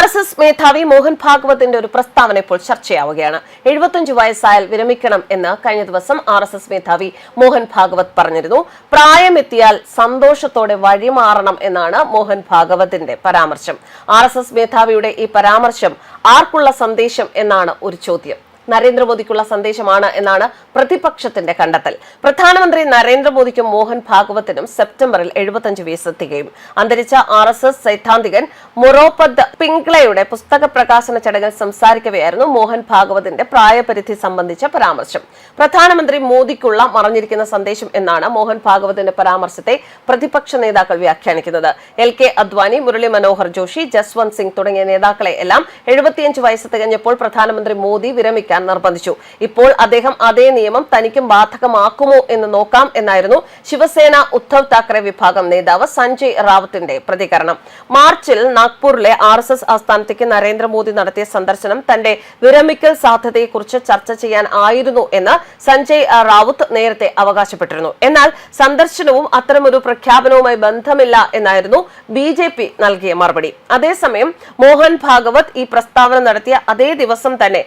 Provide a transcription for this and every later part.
R S S മേധാവി മോഹൻ ഭാഗവത്തിന്റെ ഒരു പ്രസ്താവന ഇപ്പോൾ ചർച്ചയാവുകയാണ്. എഴുപത്തിയഞ്ചു വയസ്സായാൽ വിരമിക്കണം എന്ന് കഴിഞ്ഞ ദിവസം ആർ എസ് എസ് മേധാവി മോഹൻ ഭാഗവത് പറഞ്ഞിരുന്നു. പ്രായമെത്തിയാൽ സന്തോഷത്തോടെ വഴിമാറണം എന്നാണ് മോഹൻ ഭാഗവത്തിന്റെ പരാമർശം. ആർ മേധാവിയുടെ ഈ പരാമർശം ആർക്കുള്ള സന്ദേശം എന്നാണ് ഒരു ചോദ്യം. നരേന്ദ്രമോദിക്കുള്ള സന്ദേശമാണ് എന്നാണ് പ്രതിപക്ഷത്തിന്റെ കണ്ടെത്തൽ. പ്രധാനമന്ത്രി നരേന്ദ്രമോദിക്കും മോഹൻ ഭാഗവത്തിനും സെപ്റ്റംബറിൽ എഴുപത്തഞ്ച് വയസ്സ് തികയും അന്തരിച്ച ആർ എസ് എസ് സൈദ്ധാന്തികൻ മൊറോപദ് പിങ്ക്ലയുടെ പുസ്തക പ്രകാശന ചടങ്ങിൽ സംസാരിക്കവെയായിരുന്നു മോഹൻ ഭാഗവതിന്റെ പ്രായപരിധി സംബന്ധിച്ച പരാമർശം. പ്രധാനമന്ത്രി മോദിക്കുള്ള മറഞ്ഞിരിക്കുന്ന സന്ദേശം എന്നാണ് മോഹൻ ഭാഗവതിന്റെ പരാമർശത്തെ പ്രതിപക്ഷ നേതാക്കൾ വ്യാഖ്യാനിക്കുന്നത്. എൽ കെ അദ്വാനി മുരളി മനോഹർ ജോഷി ജസ്വന്ത് സിംഗ് തുടങ്ങിയ നേതാക്കളെ എല്ലാം എഴുപത്തിയഞ്ച് വയസ്സ് തികഞ്ഞപ്പോൾ പ്രധാനമന്ത്രി മോദി വിരമിക്കാൻ നിർബന്ധിച്ചു. ഇപ്പോൾ അദ്ദേഹം അതേ നിയമം തനിക്കും ബാധകമാക്കുമോ എന്ന് നോക്കാം എന്നായിരുന്നു ശിവസേന ഉദ്ധവ് താക്കറെ വിഭാഗം നേതാവ് സഞ്ജയ് റാവത്തിന്റെ പ്രതികരണം. മാർച്ചിൽ നാഗ്പൂരിലെ ആർ എസ് എസ് ആസ്ഥാനത്തേക്ക് നരേന്ദ്രമോദി നടത്തിയ സന്ദർശനം തന്റെ വിരമിക്കൽ സാധ്യതയെക്കുറിച്ച് ചർച്ച ചെയ്യാൻ ആയിരുന്നു എന്ന് സഞ്ജയ് റാവുത്ത് നേരത്തെ അവകാശപ്പെട്ടിരുന്നു. എന്നാൽ സന്ദർശനവും അത്തരമൊരു പ്രഖ്യാപനവുമായി ബന്ധമില്ല എന്നായിരുന്നു ബി ജെ പി നൽകിയ മറുപടി. അതേസമയം മോഹൻ ഭാഗവത് ഈ പ്രസ്താവന നടത്തിയ അതേ ദിവസം തന്നെ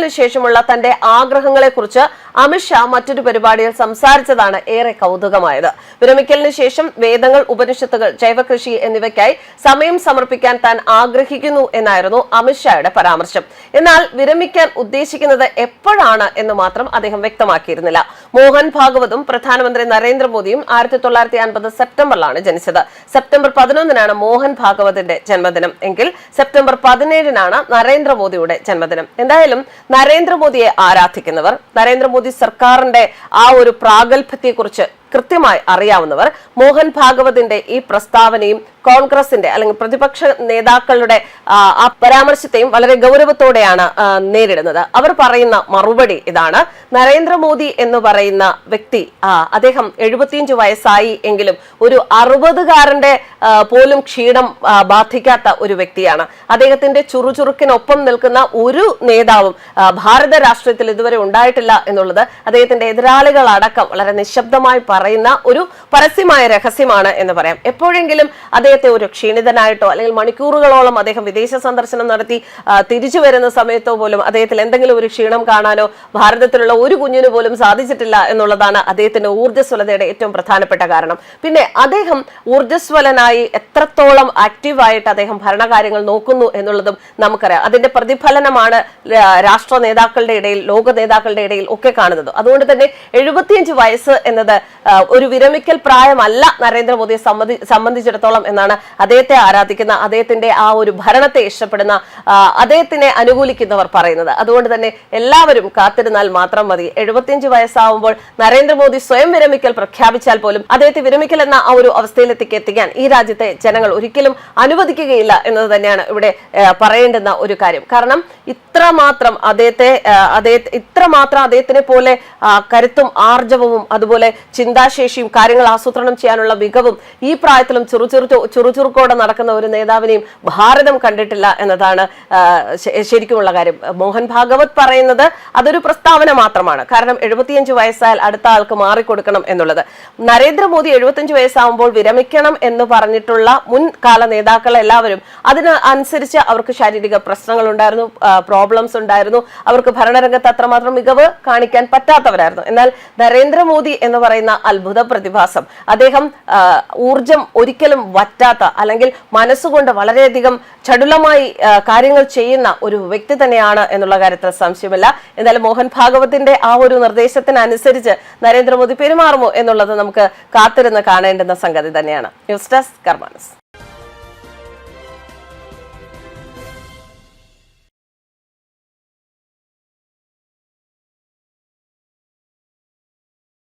വിരമിക്കലിന് ശേഷമുള്ള തന്റെ ആഗ്രഹങ്ങളെക്കുറിച്ച് അമിത്ഷാ മറ്റൊരു പരിപാടിയിൽ സംസാരിച്ചതാണ് ഏറെ കൗതുകമായത്. വിരമിക്കലിന് ശേഷം വേദങ്ങൾ ഉപനിഷത്തുകൾ ജൈവകൃഷി എന്നിവയ്ക്കായി സമയം സമർപ്പിക്കാൻ താൻ ആഗ്രഹിക്കുന്നു എന്നായിരുന്നു അമിത്ഷായുടെ പരാമർശം. എന്നാൽ വിരമിക്കാൻ ഉദ്ദേശിക്കുന്നത് എപ്പോഴാണ് എന്ന് മാത്രം അദ്ദേഹം വ്യക്തമാക്കിയിരുന്നില്ല. മോഹൻ ഭാഗവതും പ്രധാനമന്ത്രി നരേന്ദ്രമോദിയും ആയിരത്തി തൊള്ളായിരത്തി അൻപത് സെപ്റ്റംബറിലാണ് ജനിച്ചത്. സെപ്റ്റംബർ പതിനൊന്നിനാണ് മോഹൻ ഭാഗവതിന്റെ ജന്മദിനം. എങ്കിൽ സെപ്റ്റംബർ പതിനേഴിനാണ് നരേന്ദ്രമോദിയുടെ ജന്മദിനം. എന്തായാലും നരേന്ദ്രമോദിയെ ആരാധിക്കുന്നവർ നരേന്ദ്രമോദി സർക്കാരിന്റെ ആ ഒരു പ്രാഗൽഭ്യത്തെക്കുറിച്ച് കൃത്യമായി അറിയാവുന്നവർ മോഹൻ ഭാഗവതിന്റെ ഈ പ്രസ്താവനയും കോൺഗ്രസിന്റെ അല്ലെങ്കിൽ പ്രതിപക്ഷ നേതാക്കളുടെ ആ, പരാമർശത്തെയും വളരെ ഗൗരവത്തോടെയാണ് നേരിടുന്നത്. അവർ പറയുന്ന മറുപടി ഇതാണ്. നരേന്ദ്രമോദി എന്ന് പറയുന്ന വ്യക്തി അദ്ദേഹം എഴുപത്തിയഞ്ച് വയസ്സായി എങ്കിലും ഒരു അറുപതുകാരന്റെ പോലും ക്ഷീണം ബാധിക്കാത്ത ഒരു വ്യക്തിയാണ്. അദ്ദേഹത്തിന്റെ ചുറുചുറുക്കിനൊപ്പം നിൽക്കുന്ന ഒരു നേതാവും ഭാരത രാഷ്ട്രീയത്തിൽ ഇതുവരെ ഉണ്ടായിട്ടില്ല എന്നുള്ളത് അദ്ദേഹത്തിന്റെ എതിരാളികളടക്കം വളരെ നിശബ്ദമായി പറയുന്ന ഒരു പരസ്യമായ രഹസ്യമാണ് എന്ന് പറയാം. എപ്പോഴെങ്കിലും അദ്ദേഹത്തെ ഒരു ക്ഷീണിതനായിട്ടോ അല്ലെങ്കിൽ മണിക്കൂറുകളോളം അദ്ദേഹം വിദേശ സന്ദർശനം നടത്തി തിരിച്ചു വരുന്ന സമയത്തോ പോലും അദ്ദേഹത്തിൽ എന്തെങ്കിലും ഒരു ക്ഷീണം കാണാനോ ഭാരതത്തിലുള്ള ഒരു കുഞ്ഞിന് പോലും സാധിച്ചിട്ടില്ല എന്നുള്ളതാണ് അദ്ദേഹത്തിന്റെ ഊർജസ്വലതയുടെ ഏറ്റവും പ്രധാനപ്പെട്ട കാരണം. പിന്നെ അദ്ദേഹം ഊർജസ്വലനായി എത്രത്തോളം ആക്റ്റീവായിട്ട് അദ്ദേഹം ഭരണകാര്യങ്ങൾ നോക്കുന്നു എന്നുള്ളതും നമുക്കറിയാം. അതിന്റെ പ്രതിഫലനമാണ് രാഷ്ട്ര നേതാക്കളുടെ ഇടയിൽ ലോക നേതാക്കളുടെ ഇടയിൽ ഒക്കെ കാണുന്നത്. അതുകൊണ്ട് തന്നെ എഴുപത്തിയഞ്ച് വയസ്സ് എന്നത് ഒരു വിരമിക്കൽ പ്രായമല്ല നരേന്ദ്രമോദിയെ സംബന്ധി സംബന്ധിച്ചിടത്തോളം എന്നാണ് അദ്ദേഹത്തെ ആരാധിക്കുന്ന അദ്ദേഹത്തിന്റെ ആ ഒരു ഭരണത്തെ ഇഷ്ടപ്പെടുന്ന അദ്ദേഹത്തിനെ അനുകൂലിക്കുന്നവർ പറയുന്നത്. അതുകൊണ്ട് തന്നെ എല്ലാവരും കാത്തിരുന്നാൽ മാത്രം മതി. എഴുപത്തിയഞ്ച് വയസ്സാവുമ്പോൾ നരേന്ദ്രമോദി സ്വയം വിരമിക്കൽ പ്രഖ്യാപിച്ചാൽ പോലും അദ്ദേഹത്തെ വിരമിക്കൽ എന്ന ആ ഒരു അവസ്ഥയിലെത്തിക്ക് എത്തിക്കാൻ ഈ രാജ്യത്തെ ജനങ്ങൾ ഒരിക്കലും അനുവദിക്കുകയില്ല എന്നത് തന്നെയാണ് ഇവിടെ പറയേണ്ടുന്ന ഒരു കാര്യം. കാരണം ഇത്രമാത്രം അദ്ദേഹത്തെ അദ്ദേഹത്തെ ഇത്രമാത്രം അദ്ദേഹത്തിനെ പോലെ കരുത്തും ആർജവവും അതുപോലെ ചിന്താശേഷിയും കാര്യങ്ങൾ ആസൂത്രണം ചെയ്യാനുള്ള മികവും ഈ പ്രായത്തിലും ചെറുചെറു ചുറുചുറുക്കോടെ നടക്കുന്ന ഒരു നേതാവിനെയും ഭാരതം കണ്ടിട്ടില്ല എന്നതാണ് ശരിക്കുമുള്ള കാര്യം. മോഹൻ ഭാഗവത് പറയുന്നത് അതൊരു പ്രസ്താവന മാത്രമാണ്. കാരണം എഴുപത്തിയഞ്ച് വയസ്സായാൽ അടുത്ത ആൾക്ക് മാറിക്കൊടുക്കണം എന്നുള്ളത്. നരേന്ദ്രമോദി എഴുപത്തിയഞ്ച് വയസ്സാവുമ്പോൾ വിരമിക്കണം എന്ന് പറഞ്ഞിട്ടുള്ള മുൻകാല നേതാക്കൾ എല്ലാവരും അതിന് അനുസരിച്ച് അവർക്ക് ശാരീരിക പ്രശ്നങ്ങൾ ഉണ്ടായിരുന്നു പ്രോബ്ലംസ് ഉണ്ടായിരുന്നു. അവർക്ക് ഭരണരംഗത്ത് അത്രമാത്രം മികവ് കാണിക്കാൻ പറ്റാത്തവരായിരുന്നു. എന്നാൽ നരേന്ദ്രമോദി എന്ന് പറയുന്ന അത്ഭുത പ്രതിഭാസം. അദ്ദേഹം ഊർജം ഒരിക്കലും വറ്റാത്ത അല്ലെങ്കിൽ മനസ്സുകൊണ്ട് വളരെയധികം ചടുലമായി കാര്യങ്ങൾ ചെയ്യുന്ന ഒരു വ്യക്തി തന്നെയാണ് എന്നുള്ള കാര്യത്തിൽ സംശയമില്ല. എന്നാലും മോഹൻ ഭാഗവത്തിന്റെ ആ ഒരു നിർദ്ദേശത്തിനനുസരിച്ച് നരേന്ദ്രമോദി പെരുമാറുമോ എന്നുള്ളത് നമുക്ക് കാത്തിരുന്ന് കാണേണ്ടുന്ന സംഗതി തന്നെയാണ്. News desk കർമാനസ്.